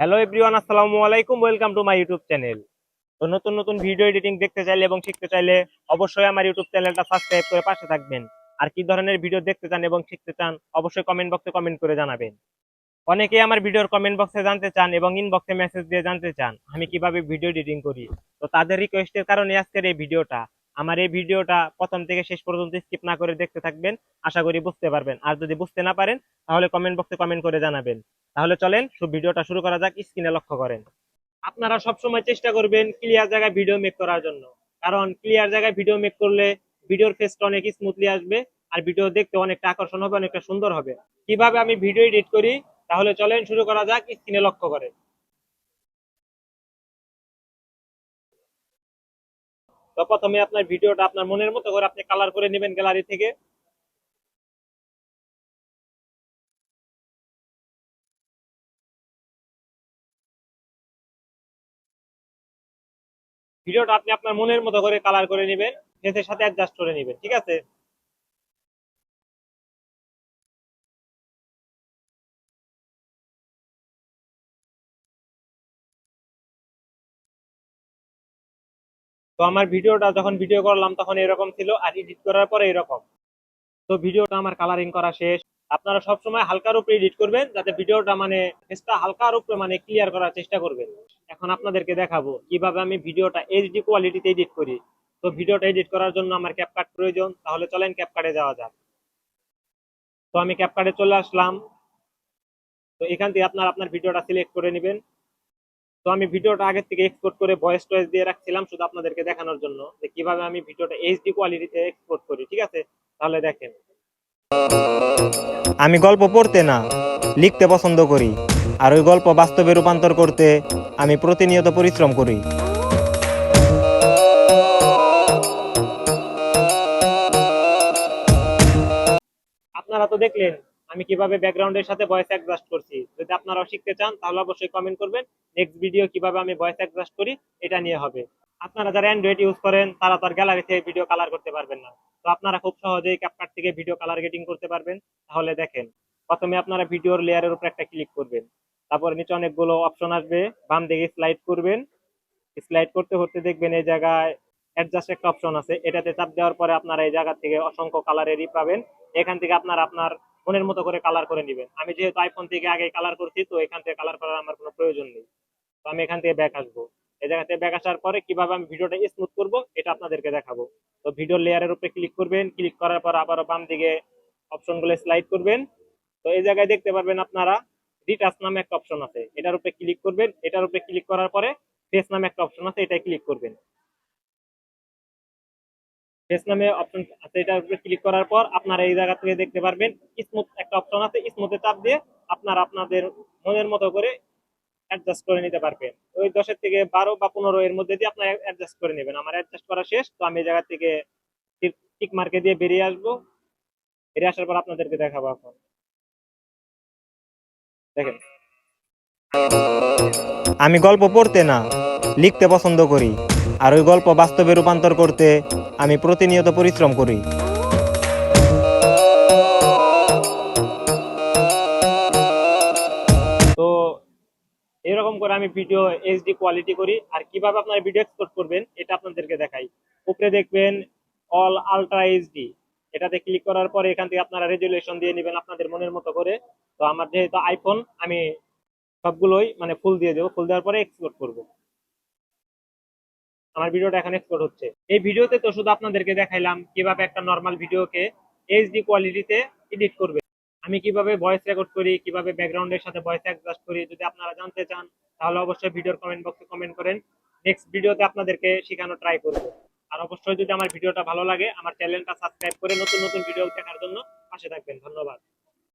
Hello everyone আসসালামু আলাইকুম welcome to my YouTube channel তো নতুন নতুন ভিডিও এডিটিং দেখতে চাইলে এবং শিখতে চাইলে অবশ্যই আমার ইউটিউব চ্যানেলটা সাবস্ক্রাইব করে পাশে থাকবেন। আর কি ধরনের ভিডিও দেখতে চান এবং শিখতে চান, অবশ্যই কমেন্ট বক্সে কমেন্ট করে জানাবেন। অনেকেই আমার ভিডিওর কমেন্ট বক্সে জানতে চান এবং ইনবক্সে মেসেজ দিয়ে জানতে চান, আমি কীভাবে ভিডিও এডিটিং করি? তো তাদের রিকোয়েস্টের কারণে আজকের এই ভিডিওটা আমার এই ভিডিওটা প্রথম থেকে শেষ পর্যন্ত স্কিপ না করে দেখতে থাকবেন। আশা করি বুঝতে পারবেন। আর যদি বুঝতে না পারেন, তাহলে কমেন্ট বক্সে কমেন্ট করে জানাবেন। তাহলে চলেন সব ভিডিওটা শুরু করা যাক স্ক্রিনে লক্ষ্য করেন। আপনারা সব সময় চেষ্টা করবেন ক্লিয়ার জায়গায় ভিডিও মেক করার জন্য। কারণ ক্লিয়ার জায়গায় ভিডিও মেক করলে ভিডিওর ফেসটা অনেক স্মুথলি আসবে আর ভিডিও দেখতে অনেকটা আকর্ষণ হবে, অনেকটা সুন্দর হবে। কীভাবে আমি ভিডিও এডিট করি? তাহলে চলেন, শুরু করা যাক স্ক্রিনে লক্ষ্য করেন। তো প্রথমে আপনার ভিডিওটা আপনার মনের মতো করে আপনি কালার করে নেবেন গ্যালারি থেকে। ভিডিওটা আপনি আপনার মনের মতো করে কালার করে নেবেন ফেসের সাথে অ্যাডজাস্ট করে নেবেন, ঠিক আছে? তো আমার ভিডিওটা যখন ভিডিও করলাম তখন এরকম ছিল, আর এডিট করার পরে এরকম। তো ভিডিওটা আমার কালারিং করা শেষ। আপনারা সবসময় হালকার উপরে এডিট করবেন, যাতে ভিডিওটা মানে ফেসটা হালকার উপরে মানে ক্লিয়ার করার চেষ্টা করবেন। এখন আপনাদেরকে দেখাবো কীভাবে আমি ভিডিওটা এইচডি কোয়ালিটিতে এডিট করি। তো ভিডিওটা এডিট করার জন্য আমার ক্যাপকাট প্রয়োজন, তাহলে চলেন ক্যাপকাটে যাওয়া যাক। তো আমি ক্যাপকাটে চলে আসলাম। তো এখান থেকে আপনার আপনার ভিডিওটা সিলেক্ট করে নেবেন। তো আমি ভিডিওটা আগের থেকে এক্সপোর্ট করে ভয়েস টয়েস দিয়ে রাখছিলাম শুধু আপনাদেরকে দেখানোর জন্য যে কীভাবে আমি ভিডিওটা এইচডি কোয়ালিটিতে এক্সপোর্ট করি, ঠিক আছে? তাহলে দেখেন। আমি গল্প পড়তে না, লিখতে পছন্দ করি। আর ওই গল্প বাস্তবে রূপান্তর করতে আমি প্রতিনিয়ত পরিশ্রম করি। আপনারা তো দেখলেন আমি কীভাবে ব্যাকগ্রাউন্ডের সাথে ভয়েস অ্যাডজাস্ট করছি? যদি আপনারাও শিখতে চান, তাহলে অবশ্যই কমেন্ট করবেন। নেক্সট ভিডিও কীভাবে আমি ভয়েস অ্যাডজাস্ট করি, এটা নিয়ে হবে। আপনারা যারা অ্যান্ড্রয়েড ইউজ করেন, তারা তার গ্যালারি থেকে ভিডিও কালার করতে পারবেন না। তো আপনারা খুব সহজেই ক্যাপকাট থেকে ভিডিও কালার গেটিং করতে পারবেন। তাহলে দেখেন, প্রথমে আপনারা ভিডিওর লেয়ারের উপর একটা ক্লিক করবেন। তারপর নিচে অনেকগুলো অপশন আসবে। বাম দিকে স্লাইড করবেন। স্লাইড করতে করতে দেখবেন এই জায়গায় অ্যাডজাস্ট একটা অপশন আছে। এটাতে চাপ দেওয়ার পরে আপনারা এই জায়গা থেকে অসংখ্য কালারেরই পাবেন। এখান থেকে আপনারা, আপনার মনের মতো করে কালার করে নেবেন। আমি যেহেতু আইফোন থেকে আগে কালার করছি, তো এখান থেকে কালার করার আমার কোনো প্রয়োজন নেই। তো আমি এখান থেকে ব্যাক আসব। এই জায়গা থেকে ব্যাক আসার পরে কীভাবে আমি ভিডিওটা স্মুথ করব, এটা আপনাদেরকে দেখাবো। তো ভিডিও লেয়ারের উপরে ক্লিক করবেন ক্লিক করার পর আবারও বাম দিকে অপশনগুলো স্লাইড করবেন। তো এই জায়গায় দেখতে পারবেন আপনারা রিটাচ নামে একটা অপশন আছে। এটার উপরে ক্লিক করবেন, এটার উপরে ক্লিক করার পরে ফেস নামে একটা অপশন আছে এটাই ক্লিক করবেন। ফেস নামে অপশন আছে এটার উপরে ক্লিক করার পর আপনারা এই জায়গা থেকে দেখতে পারবেন স্মুথ একটা অপশন আছে স্মুথে চাপ দিয়ে আপনারা আপনাদের মনের মতো করে অ্যাডজাস্ট করে নিতে পারবেন। ওই দশের থেকে বারো বা পনেরো এর মধ্যে দিয়ে আপনারা অ্যাডজাস্ট করে নেবেন। আমার অ্যাডজাস্ট করা শেষ, তো আমি এই জায়গা থেকে টিক মার্কে দিয়ে বেরিয়ে আসব। বেরিয়ে আসার পর আপনাদেরকে দেখাবো এখন। দেখেন। আমি গল্প পড়তে না, লিখতে পছন্দ করি। আর ওই গল্প বাস্তবে রূপান্তর করতে আমি প্রতিনিয়ত পরিশ্রম করি। তো এরকম করে আমি ভিডিও এইচডি কোয়ালিটি করি। আর কীভাবে আপনারা ভিডিও এক্সপোর্ট করবেন, এটা আপনাদেরকে দেখাই। উপরে দেখবেন অল আলট্রা এইচডি এটাতে ক্লিক করার পরে এখান থেকে আপনারা রেজুলেশন দিয়ে নেবেন আপনাদের মনের মতো করে। তো আমার যেহেতু আইফোন আমি সবগুলোই মানে ফুল দিয়ে দেবো। ফুল দেওয়ার পরে এক্সপোর্ট করব। আমার ভিডিওটা এখন এক্সপোর্ট হচ্ছে। এই ভিডিওতে তো শুধু আপনাদেরকে দেখাইলাম কীভাবে একটা নর্মাল ভিডিওকে এইচডি কোয়ালিটিতে এডিট করবে। আমি কীভাবে ভয়েস রেকর্ড করি, কীভাবে ব্যাকগ্রাউন্ডের সাথে ভয়েস অ্যাডজাস্ট করি, যদি আপনারা জানতে চান, তাহলে অবশ্যই ভিডিওর কমেন্ট বক্সে কমেন্ট করেন। নেক্সট ভিডিওতে আপনাদেরকে শেখানো ট্রাই করব। আর অবশ্যই যদি আমার ভিডিওটা ভালো লাগে, আমার চ্যানেলটা সাবস্ক্রাইব করে নতুন নতুন ভিডিও দেখার জন্য পাশে থাকবেন। ধন্যবাদ।